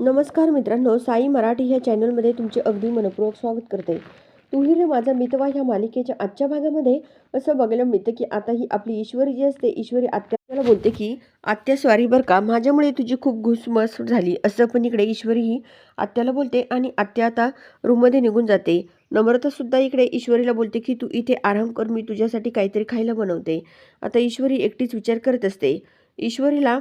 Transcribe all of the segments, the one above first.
नमस्कार मित्रांनो साई मराठी ह्या चॅनलमध्ये तुमचे अगदी मनपूर्वक स्वागत करते. तुही रे माझा मितवा ह्या मालिकेच्या आजच्या भागामध्ये असं बघायला मिळतं की आता ही आपली ईश्वरी जी असते ईश्वरी आत्याला बोलते की आत्या स्वारी बरं का माझ्यामुळे तुझी खूप घुसमस झाली. असं पण इकडे ईश्वरी ही आत्याला बोलते आणि आत्या आता रूममध्ये निघून जाते. नम्रतासुद्धा इकडे ईश्वरीला बोलते की तू इथे आराम कर मी तुझ्यासाठी काहीतरी खायला बनवते. आता ईश्वरी एकटीच विचार करत असते. ईश्वरीला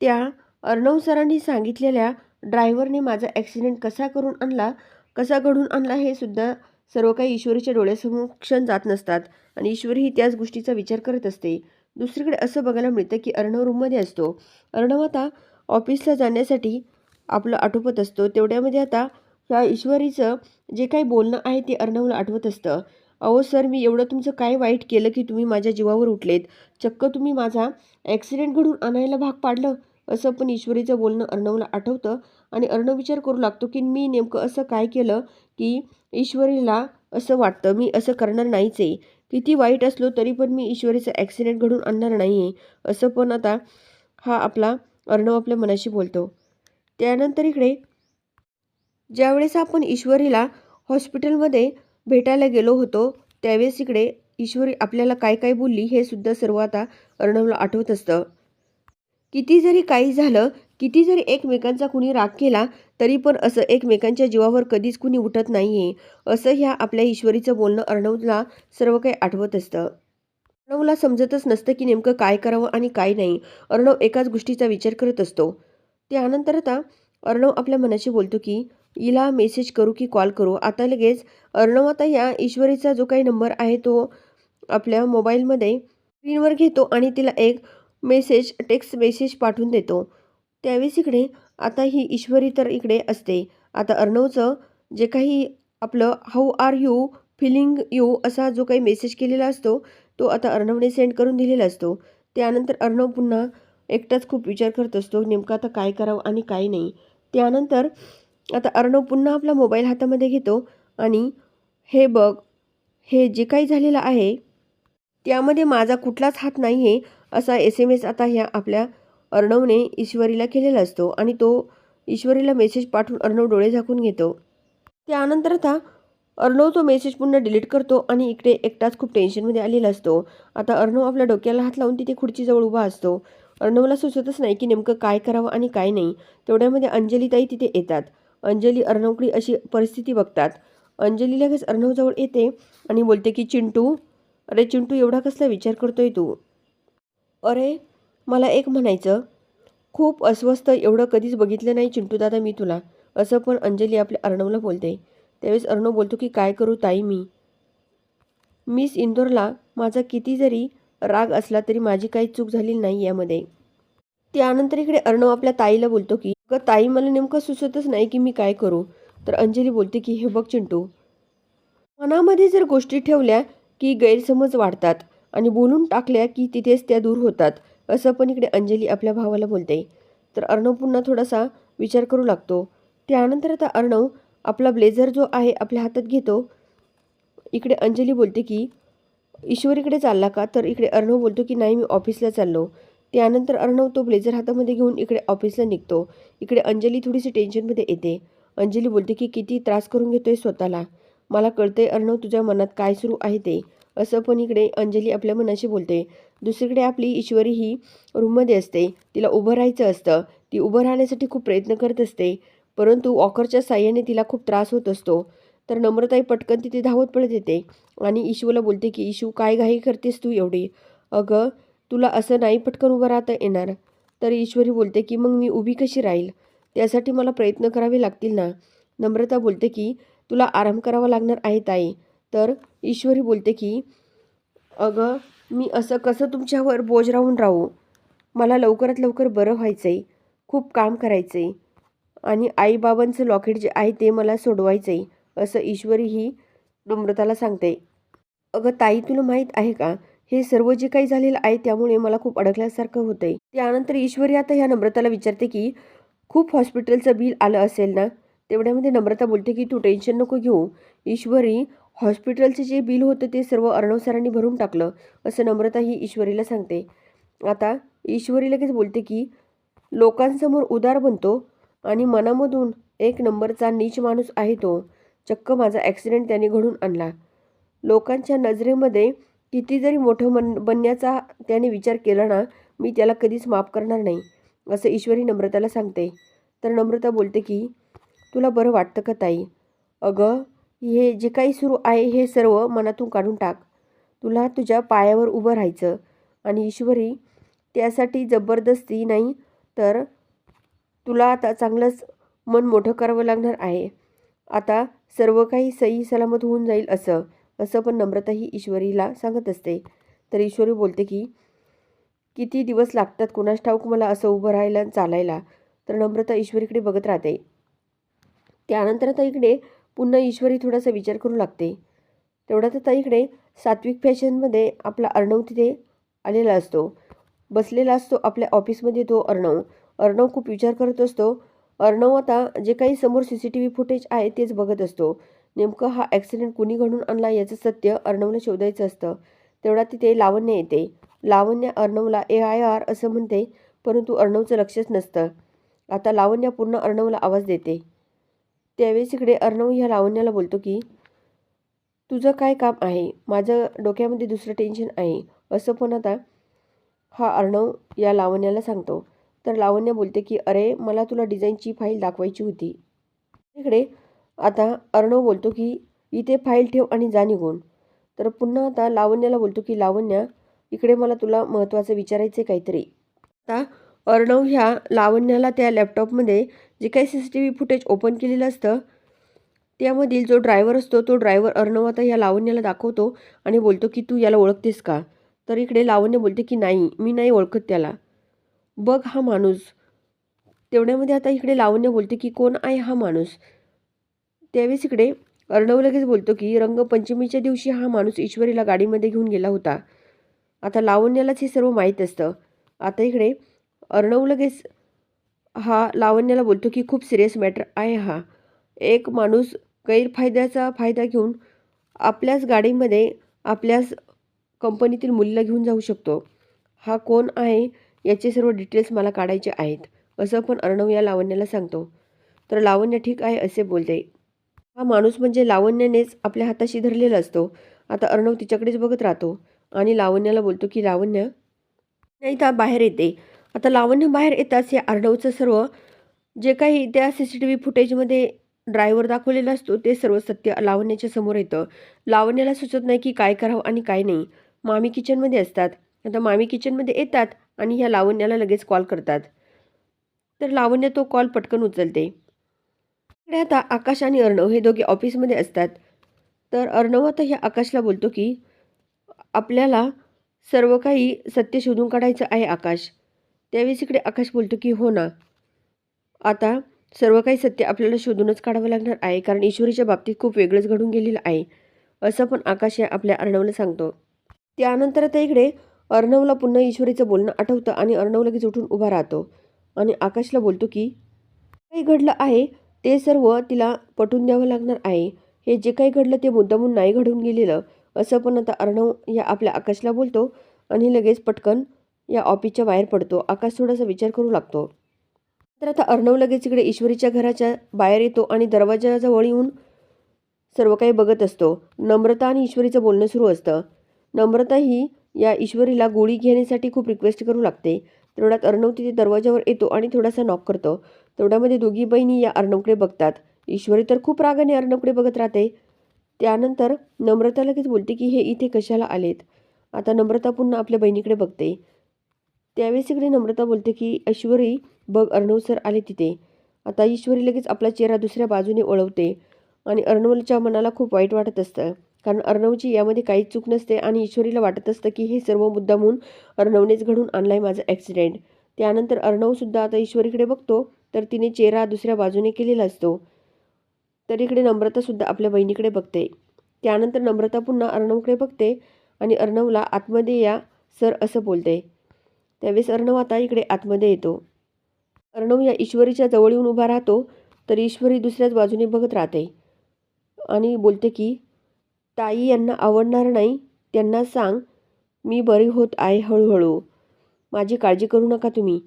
त्या अर्णव सरांनी सांगितलेल्या ड्रायव्हरने माझा ॲक्सिडेंट कसा करून आणला कसा घडून आणला हे सुद्धा सर्व काही ईश्वरीच्या डोळ्यासमक्ष जात नसतात आणि ईश्वरी ही त्याच गोष्टीचा विचार करत असते. दुसरीकडे असं बघायला मिळतं की अर्णव रूममध्ये असतो. अर्णव आता ऑफिसला जाण्यासाठी आपलं आटोपत असतो. तेवढ्यामध्ये आता ह्या ईश्वरीचं जे काही बोलणं आहे ते अर्णवला आठवत असतं. अहो सर मी एवढं तुमचं काय वाईट केलं की तुम्ही माझ्या जीवावर उठलेत? चक्क तुम्ही माझा ॲक्सिडेंट घडून आणायला भाग पाडलं. असं पण ईश्वरीचं बोलणं अर्णवला आठवतं. आणि अर्णव विचार करू लागतो की मी नेमकं असं काय केलं की ईश्वरीला असं वाटतं मी असं करणार नाहीच आहे. किती वाईट असलो तरी पण मी ईश्वरीचं ॲक्सिडेंट घडून आणणार नाही आहे असं पण आता हा आपला अर्णव आपल्या मनाशी बोलतो. त्यानंतर इकडे ज्यावेळेस आपण ईश्वरीला हॉस्पिटलमध्ये भेटायला गेलो होतो त्यावेळेस इकडे ईश्वरी आपल्याला काय काय बोलली हे सुद्धा सर्व आता अर्णवला आठवत असतं. किती जरी काही झालं किती जरी एकमेकांचा कुणी राग केला तरी पण असं एकमेकांच्या जीवावर कधीच कुणी उठत नाही आहे असं ह्या आपल्या ईश्वरीचं बोलणं अर्णवला सर्व काही आठवत असतं. अर्णवला समजतच नसतं की नेमकं काय करावं आणि काय नाही. अर्णव एकाच गोष्टीचा विचार करत असतो. त्यानंतर आता अर्णव आपल्या मनाशी बोलतो की हिला मेसेज करू की कॉल करू. आता लगेच अर्णव आता या ईश्वरीचा जो काही नंबर आहे तो आपल्या मोबाईलमध्ये स्क्रीनवर घेतो आणि तिला एक मेसेज टेक्स्ट मेसेज पाठवून देतो. त्यावेळेस इकडे आता ही ईश्वरी तर इकडे असते. आता अर्णवचं जे काही आपलं how are you feeling you असा जो काही मेसेज केलेला असतो तो आता अर्णवने सेंड करून दिलेला असतो. त्यानंतर अर्णव पुन्हा एकटाच खूप विचार करत असतो नेमकं आता काय करावं आणि काय नाही. त्यानंतर आता अर्णव पुन्हा आपला मोबाईल हातामध्ये घेतो आणि हे बघ हे जे काही झालेलं आहे त्यामध्ये माझा कुठलाच हात नाही आहे असा एस एम एस आता ह्या आपल्या अर्णवने ईश्वरीला केलेला असतो आणि तो ईश्वरीला मेसेज पाठवून अर्णव डोळे झाकून घेतो. त्यानंतर आता अर्णव तो मेसेज पुन्हा डिलीट करतो आणि इकडे एकटाच खूप टेन्शनमध्ये आलेला असतो. आता अर्णव आपल्या डोक्याला हात लावून तिथे खुर्चीजवळ उभा असतो. अर्णवला सुचतच नाही की नेमकं काय करावं आणि काय नाही. तेवढ्यामध्ये अंजलीताई तिथे येतात. अंजली अर्णवकडे अशी परिस्थिती बघतात. अंजली लगेच अर्णवजवळ येते आणि बोलते की चिंटू अरे चिंटू एवढा कसला विचार करतोय तू? अरे मला एक म्हणायचं. खूप अस्वस्थ एवढं कधीच बघितलं नाही चिंटू दादा मी तुला असं पण अंजली आपल्या अर्णवला बोलते. त्यावेळेस अर्णव बोलतो की काय करू ताई मी? मिस इंदोरला माझा किती जरी राग असला तरी माझी काही चूक झालेली नाही यामध्ये. त्यानंतर इकडे अर्णव आपल्या ताईला बोलतो की ग ताई मला नेमकं सुचतच नाही की मी काय करू. तर अंजली बोलते की हे बघ चिंटू मनामध्ये जर गोष्टी ठेवल्या की गैरसमज वाढतात आणि बोलून टाकल्या की तिथेच त्या दूर होतात. असं पण इकडे अंजली आपल्या भावाला बोलते. तर अर्णव पुन्हा थोडासा विचार करू लागतो. त्यानंतर आता अर्णव आपला ब्लेझर जो आहे आपल्या हातात घेतो. इकडे अंजली बोलते की ईश्वरीकडे चालला का? तर इकडे अर्णव बोलतो की नाही मी ऑफिसला चाललो. त्यानंतर अर्णव तो ब्लेझर हातामध्ये घेऊन इकडे ऑफिसला निघतो. इकडे अंजली थोडीशी टेन्शनमध्ये येते. अंजली बोलते की किती त्रास करून घेतोय स्वतःला. मला कळतंय अर्णव तुझ्या मनात काय सुरू आहे ते. असं पण इकडे अंजली आपल्या मनाशी बोलते. दुसरीकडे आपली ईश्वरी ही रूममध्ये असते. तिला उभं राहायचं असतं. ती उभं राहण्यासाठी खूप प्रयत्न करत असते. परंतु वॉकरच्या साह्याने तिला खूप त्रास होत असतो. तर नम्रताई पटकन तिथे धावत पडत येते आणि ईशूला बोलते की ईशू काय घाई करतेस तू एवढी? अगं तुला असं नाही पटकन उभं राहता येणार. तर ईश्वरी बोलते की मग मी उभी कशी राहील? त्यासाठी मला प्रयत्न करावे लागतील ना? नम्रता बोलते की तुला आराम करावा लागणार आहे ताई. तर ईश्वरी बोलते की अगं मी असं कसं तुमच्यावर बोज राहून राहू? मला लवकरात लवकर बरं व्हायचं आहे खूप काम करायचं आहे आणि आईबाबांचं लॉकेट जे आहे ते मला सोडवायचं आहे असं ईश्वरी ही नम्रताला सांगते. अगं ताई तुला माहीत आहे का? हे सर्व जे काही झालेलं आहे त्यामुळे मला खूप अडकल्यासारखं होतं आहे त्यानंतर ईश्वरी आता ह्या नम्रताला विचारते की खूप हॉस्पिटलचं बिल आलं असेल ना? तेवढ्यामध्ये नम्रता बोलते की तू टेन्शन नको घेऊ. ईश्वरी हॉस्पिटलचे जे बिल होतं ते सर्व अर्णव सरांनी भरून टाकलं असं नम्रता ही ईश्वरीला सांगते. आता ईश्वरी लगेच बोलते की लोकांसमोर उदार बनतो आणि मनामधून एक नंबरचा नीच माणूस आहे तो. चक्क माझा ॲक्सिडेंट त्याने घडून आणला. लोकांच्या नजरेमध्ये किती जरी मोठं मन बनण्याचा त्याने विचार केला ना मी त्याला कधीच माफ करणार नाही असं ईश्वरी नम्रताला सांगते. तर नम्रता बोलते की तुला बरं वाटतं का ताई? अगं हे जे काही सुरू आहे हे सर्व मनातून काढून टाक. तुला तुझ्या पायावर उभं राहायचं आणि ईश्वरी त्यासाठी जबरदस्ती नाही तर तुला आता चांगलंच मन मोठं करावं लागणार आहे. आता सर्व काही सही सलामत होऊन जाईल असं असं पण नम्रता ही ईश्वरीला सांगत असते. तर ईश्वरी बोलते की किती दिवस लागतात कोणास ठाऊक मला असं उभं राहायला चालायला? तर नम्रता ईश्वरीकडे बघत राहते. त्यानंतर आता इकडे पुन्हा ईश्वरी थोडासा विचार करू लागते. तेवढ्यात आता इकडे सात्विक फॅशनमध्ये आपला अर्णव तिथे आलेला असतो. बसलेला असतो आपल्या ऑफिसमध्ये तो अर्णव. अर्णव खूप विचार करत असतो. अर्णव आता जे काही समोर C C T V footage आहे तेच बघत असतो. नेमकं हा ॲक्सिडेंट कुणी घडून आणला याचं सत्य अर्णवला शोधायचं असतं. तेवढा तिथे लावण्य येते. लावण्य अर्णवला ए आय आर असं म्हणते परंतु अर्णवचं लक्षच नसतं. आता लावण्य पूर्ण अर्णवला आवाज देते. त्यावेळेस इकडे अर्णव ह्या लावण्याला बोलतो की तुझं काय काम आहे? माझं डोक्यामध्ये दुसरं टेन्शन आहे. असं पण आता हा अर्णव या लावण्याला सांगतो. तर लावण्य बोलते की अरे मला तुला डिझाईनची फाईल दाखवायची होती. इकडे आता अर्णव बोलतो की इथे फाईल ठेव आणि जा निघून. तर पुन्हा आता लावण्याला बोलतो की लावण्या इकडे मला तुला महत्त्वाचं विचारायचं आहे काहीतरी. आता अर्णव ह्या लावण्याला त्या लॅपटॉपमध्ये जे काही C C T V footage open केलेलं असतं त्यामधील जो ड्रायव्हर असतो तो ड्रायव्हर अर्णव आता ह्या लावण्याला दाखवतो आणि बोलतो की तू याला ओळखतेस का? तर इकडे लावण्य बोलते की नाही मी नाही ओळखत त्याला. बघ हा माणूस. तेवढ्यामध्ये आता इकडे लावण्य बोलते की कोण आहे हा माणूस? त्यावेळेस इकडे अर्णव लगेच बोलतो की रंगपंचमीच्या दिवशी हा माणूस ईश्वरीला गाडीमध्ये घेऊन गेला होता. आता लावण्यालाच हे सर्व माहीत असतं. आता इकडे अर्णव लगेच हा लावण्याला बोलतो की खूप सिरियस मॅटर आहे हा. एक माणूस गैरफायद्याचा फायदा घेऊन आपल्याच गाडीमध्ये आपल्याच कंपनीतील मुलीला घेऊन जाऊ शकतो. हा कोण आहे याचे सर्व डिटेल्स मला काढायचे आहेत. असं पण अर्णव या लावण्याला सांगतो. तर लावण्य ठीक आहे असे बोलते. हा माणूस म्हणजे लावण्यानेच आपल्या हाताशी धरलेला असतो. आता अर्णव तिच्याकडेच बघत राहतो आणि लावण्याला बोलतो की लावण्य नाही तर बाहेर येते. आता लावण्य बाहेर येताच या अर्णवचं सर्व जे काही त्या सी सी टी व्ही फुटेजमध्ये ड्रायव्हर दाखवलेला असतो ते सर्व सत्य लावण्याच्या समोर येतं. लावण्याला सुचत नाही की काय करावं आणि काय नाही. मामी किचनमध्ये असतात. आता मामी किचनमध्ये येतात आणि ह्या लावण्याला लगेच कॉल करतात. तर लावण्य तो कॉल पटकन उचलते. इकडे आता आकाश आणि अर्णव हे दोघे ऑफिसमध्ये असतात. तर अर्णव आता ह्या आकाशला बोलतो की आपल्याला सर्व काही सत्य शोधून काढायचं आहे आकाश. त्यावेळेस इकडे आकाश बोलतो की हो ना. आता सर्व काही सत्य आपल्याला शोधूनच काढावं लागणार आहे कारण ईश्वरीच्या बाबतीत खूप वेगळंच घडून गेलेलं आहे. असं पण आकाश या आपल्या अर्णवला सांगतो. त्यानंतर आता इकडे अर्णवला पुन्हा ईश्वरीचं बोलणं आठवतं आणि अर्णव लगेच उठून उभा राहतो आणि आकाशला बोलतो की काही घडलं आहे ते सर्व तिला पटवून द्यावं लागणार आहे. हे जे काही घडलं ते मुद्दामून नाही घडून गेलेलं. असं पण आता अर्णव या आपल्या आकाशला बोलतो आणि लगेच पटकन या ऑफिसच्या बाहेर पडतो. आकाश थोडासा विचार करू लागतो. तर आता अर्णव लगेच इकडे ईश्वरीच्या घराच्या बाहेर येतो आणि दरवाजाजवळ येऊन सर्व काही बघत असतो. नम्रता आणि ईश्वरीचं बोलणं सुरू असतं. नम्रता ही या ईश्वरीला गोळी घेण्यासाठी खूप रिक्वेस्ट करू लागते. तेवढ्यात अर्णव तिथे दरवाजावर येतो आणि थोडासा नॉक करतो. तेवढ्यामध्ये दोघी बहिणी या अर्णवकडे बघतात. ईश्वरी तर खूप रागाने अर्णवकडे बघत राहते. त्यानंतर नम्रता लगेच बोलते की हे इथे कशाला आलेत? आता नम्रता पुन्हा आपल्या बहिणीकडे बघते. त्यावेळेस इकडे नम्रता बोलते की ऐश्वरी बघ अर्णव सर आले तिथे. आता ईश्वरी लगेच आपला चेहरा दुसऱ्या बाजूने ओळवते आणि अर्णवच्या मनाला खूप वाईट वाटत असतं. कारण अर्णवची यामध्ये काहीच चूक नसते आणि ईश्वरीला वाटत असतं की हे सर्व मुद्दामून अर्णवनेच घडून आणलाय माझा ॲक्सिडेंट त्यानंतर अर्णवसुद्धा आता ईश्वरीकडे बघतो तर तिने चेहरा दुसऱ्या बाजूने केलेला असतो. तर इकडे नम्रतासुद्धा आपल्या बहिणीकडे बघते. त्यानंतर नम्रता पुन्हा अर्णवकडे बघते आणि अर्णवला आतमध्ये या सर असं बोलते. त्यावेळेस अर्णव आता इकडे आतमध्ये येतो. अर्णव या ईश्वरीच्या जवळ येऊन उभा राहतो तर ईश्वरी दुसऱ्याच बाजूने बघत राहते. आणि बोलते की ताई यांना आवडणार नाही. त्यांना सांग मी बरी होत आहे हळूहळू. माझी काळजी करू नका तुम्ही.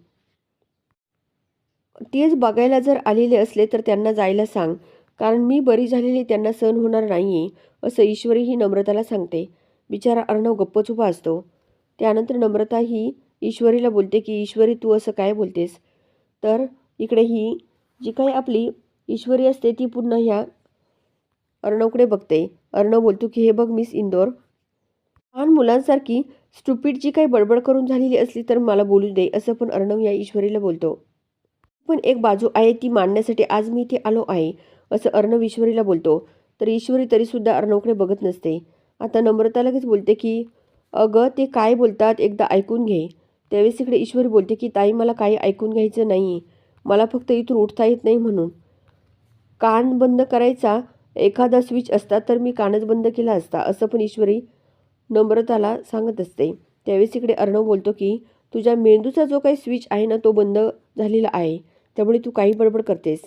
तेच बघायला जर आलेले असले तर त्यांना जायला सांग कारण मी बरी झालेली त्यांना सहन होणार नाही आहे असं ईश्वरी ही नम्रताला सांगते. बिचारा अर्णव गप्पच उभा असतो. त्यानंतर नम्रता ही ईश्वरीला बोलते की ईश्वरी तू असं काय बोलतेस? तर इकडे ही जी काही आपली ईश्वरी असते ती पुन्हा ह्या अर्णवकडे बघते. अर्णव बोलतो की हे बघ मिस इंदोर लहान मुलांसारखी स्टुपिड जी काही बडबड करून झालेली असली तर मला बोलू दे असं पण अर्णव या ईश्वरीला बोलतो. पण एक बाजू आहे ती मांडण्यासाठी आज मी इथे आलो आहे असं अर्णव ईश्वरीला बोलतो. तर ईश्वरी तरीसुद्धा अर्णवकडे बघत नसते. आता नम्रता लगेच बोलते की अगं ते काय बोलतात? एकदा ऐकून घे. त्यावेळेस इकडे ईश्वरी बोलते की ताई मला काही ऐकून घ्यायचं नाही. मला फक्त इथून उठता येत नाही म्हणून. कान बंद करायचा एखादा स्विच असता तर मी कानच बंद केला असता असं पण ईश्वरी नम्रताला सांगत असते. त्यावेळेस इकडे अर्णव बोलतो की तुझ्या मेंदूचा जो काही स्विच आहे ना तो बंद झालेला आहे. त्यामुळे तू काही बडबड करतेस.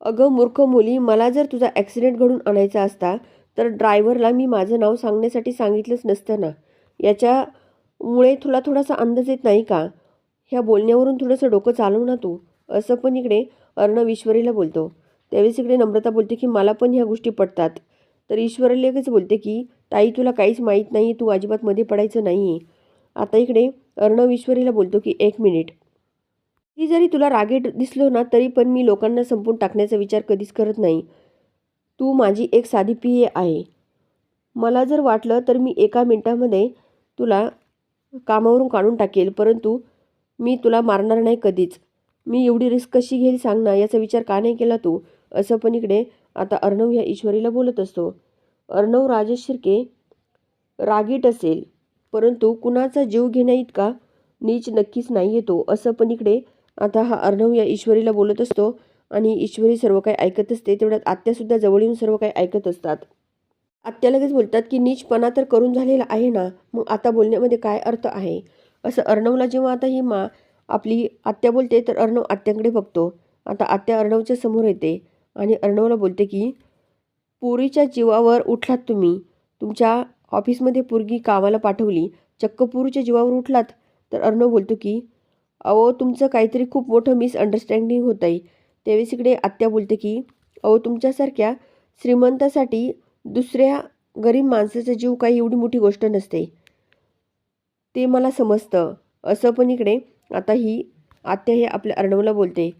अगं मूर्ख मुली मला जर तुझा ॲक्सिडेंट घडून आणायचा असता तर ड्रायव्हरला मी माझं नाव सांगण्यासाठी सांगितलंच नसतं ना. मुळे तुला थोडासा अंदाज येत नाही का? ह्या बोलण्यावरून थोडंसं डोकं चालव ना तू. असं पण इकडे अर्णव ईश्वरीला बोलतो. त्यावेळेस इकडे नम्रता बोलते की मला पण ह्या गोष्टी पटतात. तर ईश्वरी लगेच बोलते की ताई तुला काहीच माहीत नाही तू अजिबात मध्ये पडायचं नाही आहे आता इकडे अर्णव ईश्वरीला बोलतो की एक मिनिट. ती जरी तुला रागीट दिसलो ना तरी पण मी लोकांना संपून टाकण्याचा विचार कधीच करत नाही. तू माझी एक साधी पिये आहे. मला जर वाटलं तर मी एका मिनटामध्ये तुला कामावरून काढून टाकेल परंतु मी तुला मारणार नाही कधीच. मी एवढी रिस्क कशी घेईल सांग ना याचा विचार का नाही केला तू? असं पण इकडे आता अर्णव ह्या ईश्वरीला बोलत असतो. अर्णव राजेश शिर्के रागीट असेल परंतु कुणाचा जीव घेण्या इतका नीच नक्कीच नाही येतो. असं पण इकडे आता हा अर्णव या ईश्वरीला बोलत असतो आणि ईश्वरी सर्व काही ऐकत असते तेवढ्यात आत्यासुद्धा जवळ येऊन सर्व काही ऐकत असतात. आत्या लगेच बोलतात की नीचपणा तर करून झालेला आहे ना मग आता बोलण्यामध्ये काय अर्थ आहे? असं अर्णवला जेव्हा आता ही मा आपली आत्या बोलते तर अर्णव आत्यांकडे बघतो. आता आत्या अर्णवच्या समोर येते आणि अर्णवला बोलते की पोरीच्या जीवावर उठलात तुम्ही. तुमच्या ऑफिसमध्ये पोरगी कामाला पाठवली. चक्क पोरीच्या जीवावर उठलात. तर अर्णव बोलतो की अहो तुमचं काहीतरी खूप मोठं मिसअंडरस्टँडिंग होत आहे त्यावेळेस इकडे आत्या बोलते की अहो तुमच्यासारख्या श्रीमंतासाठी दुसऱ्या गरीब माणसाचा जीव काही एवढी मोठी गोष्ट नसते. ते मला समजतं. असं पण इकडे आता ही आत्या हे आपल्या अर्णवला बोलते.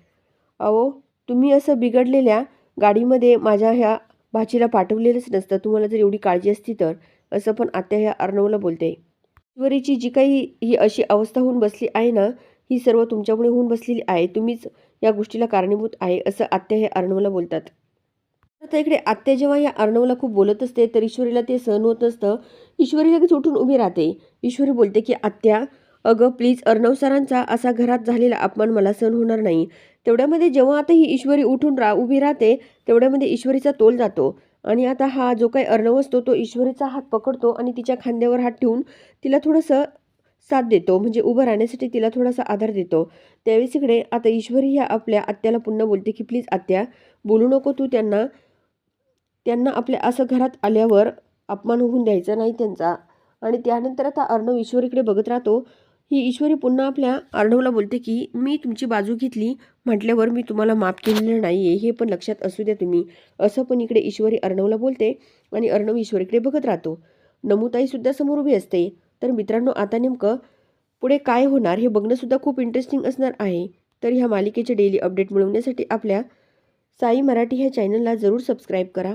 अहो तुम्ही असं बिघडलेल्या गाडीमध्ये माझ्या ह्या भाचीला पाठवलेलंच नसतं. तुम्हाला जर एवढी काळजी असती तर असं पण आत्या ह्या अर्णवला बोलते. ईश्वरीची जी काही ही अशी अवस्था होऊन बसली आहे ना ही सर्व तुमच्यामुळे होऊन बसलेली आहे. तुम्हीच या गोष्टीला कारणीभूत आहे असं आत्या हे अर्णवला बोलतात. आता इकडे आत्या जेव्हा या अर्णवला खूप बोलत असते तर ईश्वरीला ते सहन होत नसतं. ईश्वरी लगेच उठून उभी राहते. ईश्वरी बोलते की आत्या अगं प्लीज अर्णव सरांचा असा घरात झालेला अपमान मला सहन होणार नाही. तेवढ्यामध्ये जेव्हा आता ही ईश्वरी उठून रा उभी राहते तेवढ्यामध्ये ईश्वरीचा तोल जातो. आणि आता हा जो काही अर्णव असतो तो ईश्वरीचा हात पकडतो आणि तिच्या खांद्यावर हात ठेवून तिला थोडंसं साथ देतो. म्हणजे उभं राहण्यासाठी तिला थोडासा आधार देतो. त्यावेळेस इकडे आता ईश्वरी ह्या आपल्या आत्याला पुन्हा बोलते की प्लीज आत्या बोलू नको तू त्यांना. त्यांना आपल्या असं घरात आल्यावर अपमान होऊन द्यायचा नाही त्यांचा. आणि त्यानंतर आता अर्णव ईश्वरीकडे बघत राहतो. ही ईश्वरी पुन्हा आपल्या अर्णवला बोलते की मी तुमची बाजू घेतली. म्हटल्यावर मी तुम्हाला माफ केलेलं नाही आहे हे पण लक्षात असू द्या तुम्ही. असं पण इकडे ईश्वरी अर्णवला बोलते आणि अर्णव ईश्वरीकडे बघत राहतो. नमुताईसुद्धा समोर उभी असते. तर मित्रांनो आता नेमकं पुढे काय होणार हे बघणंसुद्धा खूप इंटरेस्टिंग असणार आहे. तर ह्या मालिकेचे डेली अपडेट मिळवण्यासाठी आपल्या साई मराठी ह्या चॅनलला जरूर सबस्क्राईब करा.